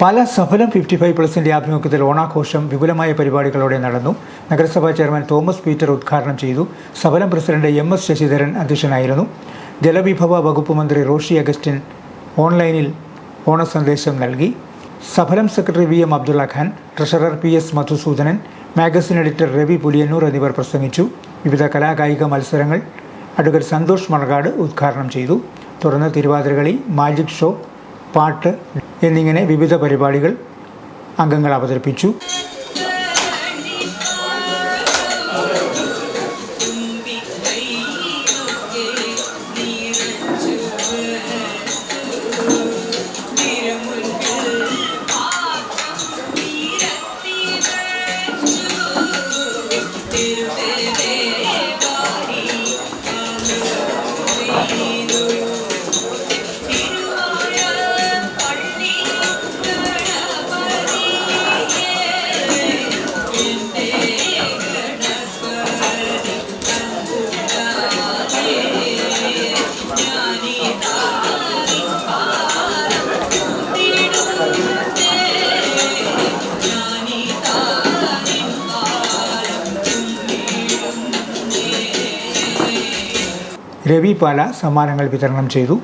പല സഫലം fifty five പ്ലസിന്റെ ആഭിമുഖ്യത്തിൽ ഓണാഘോഷം വിപുലമായ പരിപാടികളോടെ നടന്നു. നഗരസഭാ ചെയർമാൻ തോമസ് പീറ്റർ ഉദ്ഘാടനം ചെയ്തു. Saphalam president M S Sasidharan അധ്യക്ഷനായിരുന്നു. ജലവിഭവ വകുപ്പ് മന്ത്രി റോഷി അഗസ്റ്റിൻ ഓൺലൈനിൽ ഓണസന്ദേശം നൽകി. Saphalam secretary V M Abdulla Khan treasurer P S Madhusudanan magazine editor Ravi Puliyannoor എന്നിവർ പ്രസംഗിച്ചു. വിവിധ കലാകായിക മത്സരങ്ങൾ അഡ്വക്കേറ്റ് സന്തോഷ് മണക്കാട് ഉദ്ഘാടനം ചെയ്തു. തുടർന്ന് തിരുവാതിരകളി മാജിക് ഷോ പാട്ട് എന്നിങ്ങനെ വിവിധ പരിപാടികൾ അംഗങ്ങൾ അവതരിപ്പിച്ചു. രവി പാല സമ്മാനങ്ങൾ വിതരണം ചെയ്തു.